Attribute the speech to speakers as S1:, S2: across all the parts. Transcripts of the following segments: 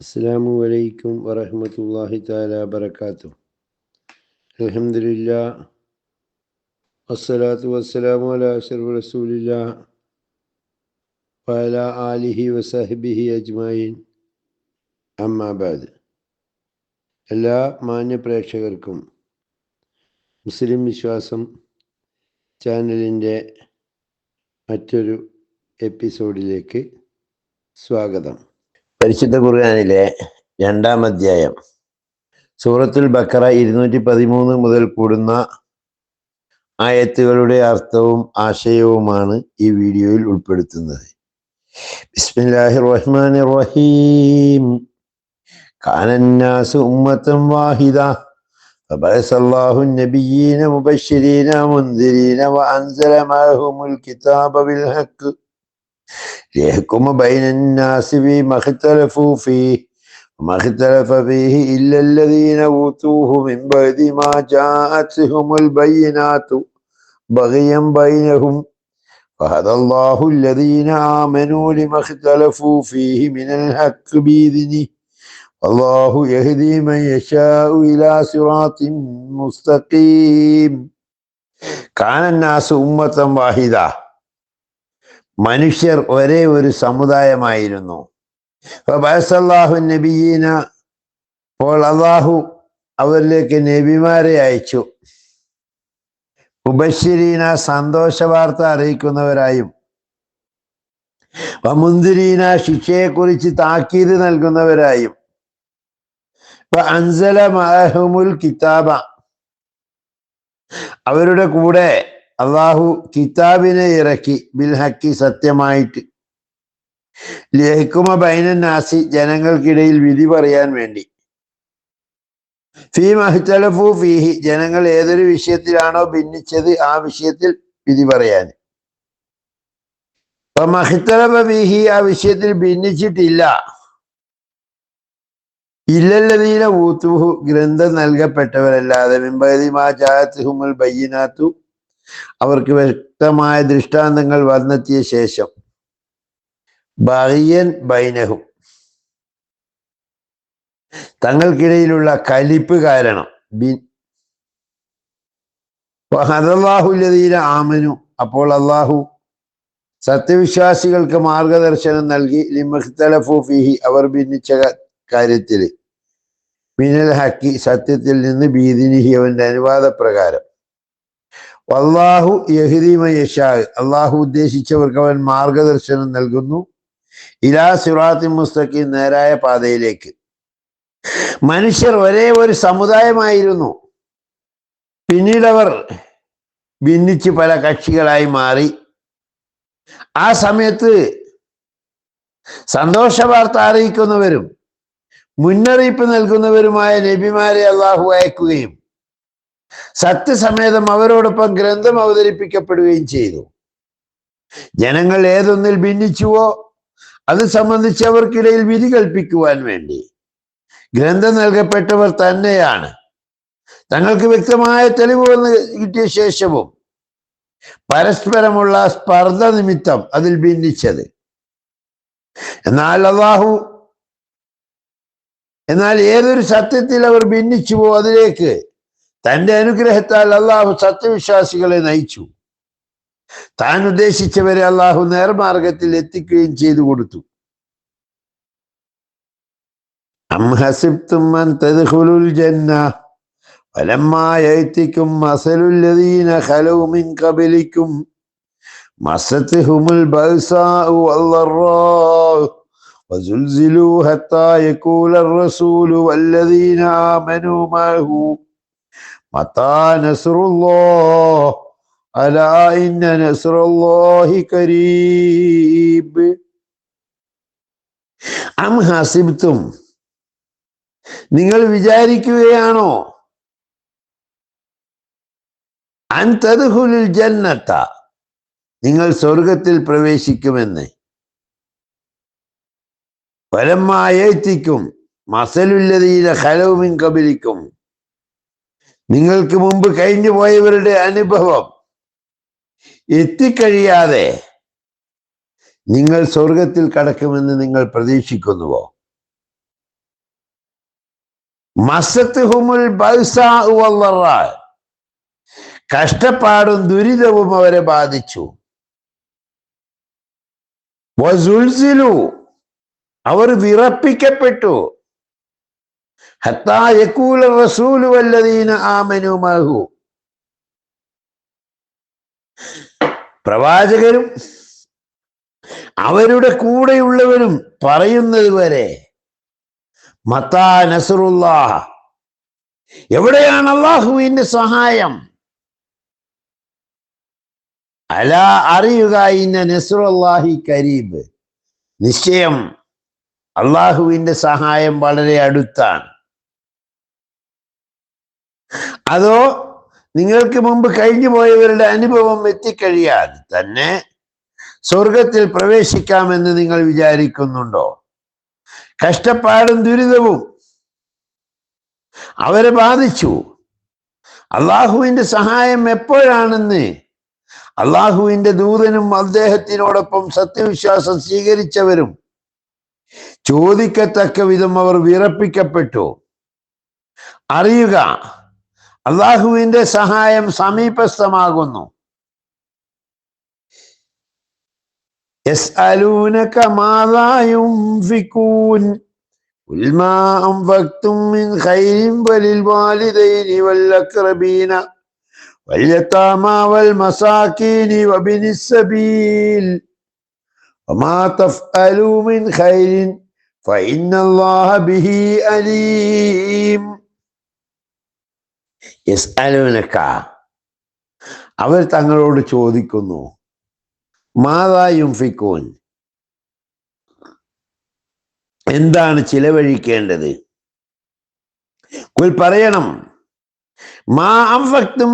S1: അസ്സാം വലൈക്കും വറഹമത്തല്ലാഹി താല വബർക്കാത്തു അലഹമില്ല വസ്സലാത്തു വസ്സലാമു അലാ അഷറഫ് റസൂലില്ല വല ആലിഹി വസാഹിബിഹി അജ്മായിൻ അമ്മാബാദ് എല്ലാ മാന്യ പ്രേക്ഷകർക്കും മുസ്ലിം വിശ്വാസം ചാനലിന്റെ മറ്റൊരു എപ്പിസോഡിലേക്ക് സ്വാഗതം. പരിശുദ്ധ ഖുർആാനിലെ രണ്ടാം അധ്യായം സൂറത്തുൽ ബക്കറ ഇരുന്നൂറ്റി പതിമൂന്ന് മുതൽ കൂടുന്ന ആയത്തുകളുടെ അർത്ഥവും ആശയവുമാണ് ഈ വീഡിയോയിൽ ഉൾപ്പെടുത്തുന്നത് ബിസ്മില്ലാഹിർ റഹ്മാനിർ റഹീം كان الناس أمة واحدة فبعث الله النبيين مبشرين ومنذرين وأنزل معهم الكتاب بالحق ليحكم بين الناس فيما اختلفوا فيه وما اختلف فيه إلا الذين أوتوه من بعد ما جاءتهم البينات بغيا بينهم. فهدى الله الذين آمنوا لما اختلفوا فيه من الحق بإذنه. والله يهدي من يشاء إلى صراط مستقيم. كان الناس أمة واحدة. മനുഷ്യർ ഒരേ ഒരു സമുദായമായിരുന്നു. അള്ളാഹു നബിയീന അപ്പോൾ അള്ളാഹു അവരിലേക്ക് നബിമാരെ അയച്ചു. മുബശ്ശിരീന സന്തോഷ വാർത്ത അറിയിക്കുന്നവരായും മുന്തിരീന ശിക്ഷയെക്കുറിച്ച് താക്കീത് നൽകുന്നവരായും അൻസല മഹമുൽ കിതാബ അവരുടെ കൂടെ അള്ളാഹു കിതാബിനെ ഇറക്കി ബിൽ ഹക്കി സത്യമായിട്ട് ലേക്കുമ ബൈന നാസി ജനങ്ങൾക്കിടയിൽ വിധി പറയാൻ വേണ്ടി. ഫീ മഹ്തലഫു ഫീഹി ജനങ്ങൾ ഏതൊരു വിഷയത്തിലാണോ ഭിന്നിച്ചത് ആ വിഷയത്തിൽ വിധി പറയാൻ. അപ്പൊ മഹിത്തലഫ ഫീഹി ആ വിഷയത്തിൽ ഭിന്നിച്ചിട്ടില്ല. ഇല്ലല്ലതീന ഊത്തുഹു ഗ്രന്ഥം നൽകപ്പെട്ടവരല്ലാതെ. മിമ്പതിമാ ചാത്തുഹുമുൽ ബയ്യനാത്തു അവർക്ക് വ്യക്തമായ ദൃഷ്ടാന്തങ്ങൾ വന്നെത്തിയ ശേഷം ബഹിയൻ ബൈനഹും തങ്ങൾക്കിടയിലുള്ള കലിപ്പ് കാരണം ഹദല്ലാഹുല്ലതീന ആമനു അപ്പോൾ അള്ളാഹു സത്യവിശ്വാസികൾക്ക് മാർഗദർശനം നൽകി ലിമഖ്തലഫു ഫീഹി അവർ ഭിന്നിച്ച കാര്യത്തിൽ മിനൽ ഹക്കി സത്യത്തിൽ നിന്ന് ഭീതിനിഹി അവന്റെ അനുവാദപ്രകാരം. അള്ളാഹു യഹ്രീമ യഷാ അള്ളാഹു ഉദ്ദേശിച്ചവർക്ക് അവൻ മാർഗദർശനം നൽകുന്നു. ഇലാ സുറാത്തി മുസ്തഖി നേരായ പാതയിലേക്ക്. മനുഷ്യർ ഒരേ ഒരു സമുദായമായിരുന്നു. പിന്നീടവർ ഭിന്നിച്ച് പല കക്ഷികളായി മാറി. ആ സമയത്ത് സന്തോഷ വാർത്ത അറിയിക്കുന്നവരും മുന്നറിയിപ്പ് നൽകുന്നവരുമായ നബിമാരെ അള്ളാഹു അയക്കുകയും സത്യസമേതം അവരോടൊപ്പം ഗ്രന്ഥം അവതരിപ്പിക്കപ്പെടുകയും ചെയ്തു. ജനങ്ങൾ ഏതൊന്നിൽ ഭിന്നിച്ചുവോ അത് സംബന്ധിച്ച് അവർക്കിടയിൽ വിധി കൽപ്പിക്കുവാൻ വേണ്ടി. ഗ്രന്ഥം നൽകപ്പെട്ടവർ തന്നെയാണ്. തങ്ങൾക്ക് വ്യക്തമായ തെളിവ് വന്ന് കിട്ടിയ ശേഷവും പരസ്പരമുള്ള സ്പർദ്ധ നിമിത്തം അതിൽ ഭിന്നിച്ചത്. എന്നാൽ അള്ളാഹു എന്നാൽ ഏതൊരു സത്യത്തിൽ അവർ ഭിന്നിച്ചുവോ അതിലേക്ക് തന്റെ അനുഗ്രഹത്താൽ അള്ളാഹു സത്യവിശ്വാസികളെ നയിച്ചു താൻ ഉദ്ദേശിച്ചവരെ അള്ളാഹു നേർമാർഗത്തിൽ എത്തിക്കുകയും ചെയ്തു കൊടുത്തു ും മസലുല്ലദീന ഖലൗ മിൻ ഖബലിക്കും മസത്തുഹുമുൽ ബഅസാഉ വല്ലറാഉ وزلزلوا حتى يقول الرسول والذين آمنوا معه മത്താ അലാ ഇന്ന കരീബ്. അം ഹസിബ്തും നിങ്ങൾ വിചാരിക്കുകയാണോ? അൻതദ്ഹുലുൽ ജന്നത്ത നിങ്ങൾ സ്വർഗത്തിൽ പ്രവേശിക്കുമെന്ന്. ഫലമായേത്തിക്കും മസലുല്ലതിയിലെ ഹലവുമിൻ കബലിക്കും നിങ്ങൾക്ക് മുമ്പ് കഴിഞ്ഞു പോയവരുടെ അനുഭവം. എത്തിക്കഴിയാതെ നിങ്ങൾ സ്വർഗത്തിൽ കടക്കുമെന്ന് നിങ്ങൾ പ്രതീക്ഷിക്കുന്നുവോ? മസത്ത് ഹുമുൽ കഷ്ടപ്പാടും ദുരിതവും അവരെ ബാധിച്ചു. അവർ വിറപ്പിക്കപ്പെട്ടു. പ്രവാചകരും അവരുടെ കൂടെയുള്ളവരും പറയുന്നത് വരെ മത്താ നസറുല്ലാഹ എവിടെയാണ് അള്ളാഹുവിന്റെ സഹായം? അല അറിയുക ഇന്ന നസറുല്ലാഹി കരീബ്. നിശ്ചയം അള്ളാഹുവിന്റെ സഹായം വളരെ അടുത്താണ്. അതോ നിങ്ങൾക്ക് മുമ്പ് കഴിഞ്ഞു പോയവരുടെ അനുഭവം എത്തിക്കഴിയാൻ തന്നെ സ്വർഗത്തിൽ പ്രവേശിക്കാമെന്ന് നിങ്ങൾ വിചാരിക്കുന്നുണ്ടോ? കഷ്ടപ്പാടും ദുരിതവും അവരെ ബാധിച്ചു. അള്ളാഹുവിന്റെ സഹായം എപ്പോഴാണെന്ന്? അള്ളാഹുവിന്റെ ദൂതനും അദ്ദേഹത്തിനോടൊപ്പം സത്യവിശ്വാസം സ്വീകരിച്ചവരും ചോദിക്കത്തക്ക വിധം അവർ വിറപ്പിക്കപ്പെട്ടു. അറിയുക അള്ളാഹുവിന്റെ സഹായം സമീപസ്ഥമാകുന്നു يسألونك ماذا ينفقون قل ما أنفقتم من خير وللوالدين والأقربين واليتامى والمساكين وابن السبيل وما تفعلوا من خير فإن الله به أليم യസ്അലൂനക അവർ തങ്ങളോട് ചോദിക്കുന്നു മാതായും ഫിക്കോൻ എന്താണ് ചിലവഴിക്കേണ്ടത്? പറയണം മാ അംഫക്തും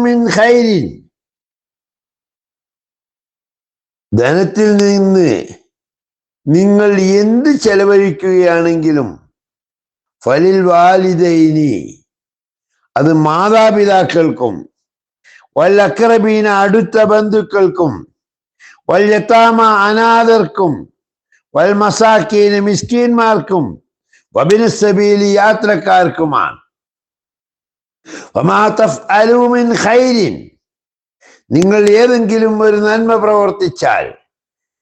S1: ധനത്തിൽ നിന്ന് നിങ്ങൾ എന്ത് ചെലവഴിക്കുകയാണെങ്കിലും ഫലിൽ വാലിദൈനി. അത് മാതാപിതാക്കൾക്കും വല്ലക്കറബീന അടുത്ത ബന്ധുക്കൾക്കും വല്യത്താമ അനാഥർക്കും വൽ മസാക്കീന് മിസ്കീന്മാർക്കും വബിന് സബീലി യാത്രക്കാർക്കുമാണ്. നിങ്ങൾ ഏതെങ്കിലും ഒരു നന്മ പ്രവർത്തിച്ചാൽ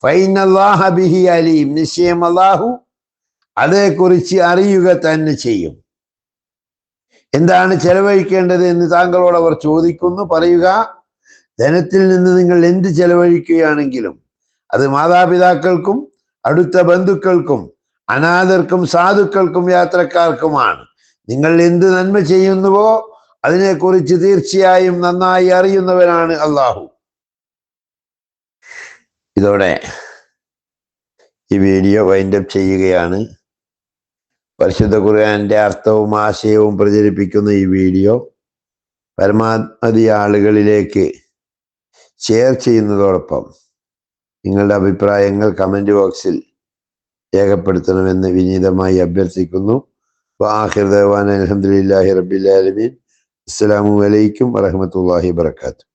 S1: ഫൈനല്ലാഹ ബിഹി അലീം. നിശ്ചയം അല്ലാഹു അതേക്കുറിച്ച് അറിയുക തന്നെ ചെയ്യും. എന്താണ് ചെലവഴിക്കേണ്ടത് എന്ന് താങ്കളോട് അവർ ചോദിക്കുന്നു. പറയുക ധനത്തിൽ നിന്ന് നിങ്ങൾ എന്ത് ചെലവഴിക്കുകയാണെങ്കിലും അത് മാതാപിതാക്കൾക്കും അടുത്ത ബന്ധുക്കൾക്കും അനാഥർക്കും സാധുക്കൾക്കും യാത്രക്കാർക്കുമാണ്. നിങ്ങൾ എന്ത് നന്മ ചെയ്യുന്നുവോ അതിനെക്കുറിച്ച് തീർച്ചയായും നന്നായി അറിയുന്നവനാണ് അള്ളാഹു ഇതോടെ ഈ വീഡിയോ വൈൻഡപ്പ് ചെയ്യുകയാണ്. പരിശുദ്ധ ഖുർആന്റെ അർത്ഥവും ആശയവും പ്രചരിപ്പിക്കുന്ന ഈ വീഡിയോ പരമാവധി ആളുകളിലേക്ക് ഷെയർ ചെയ്യുന്നതോടൊപ്പം നിങ്ങളുടെ അഭിപ്രായങ്ങൾ കമന്റ് ബോക്സിൽ രേഖപ്പെടുത്തണമെന്ന് വിനീതമായി അഭ്യർത്ഥിക്കുന്നു. വാഹിർ ദേവാൻ അലഹമുല്ലാഹി റബിൻ അസ്സലാമു അലൈക്കും വറഹമത്തല്ലാഹി വാത്തു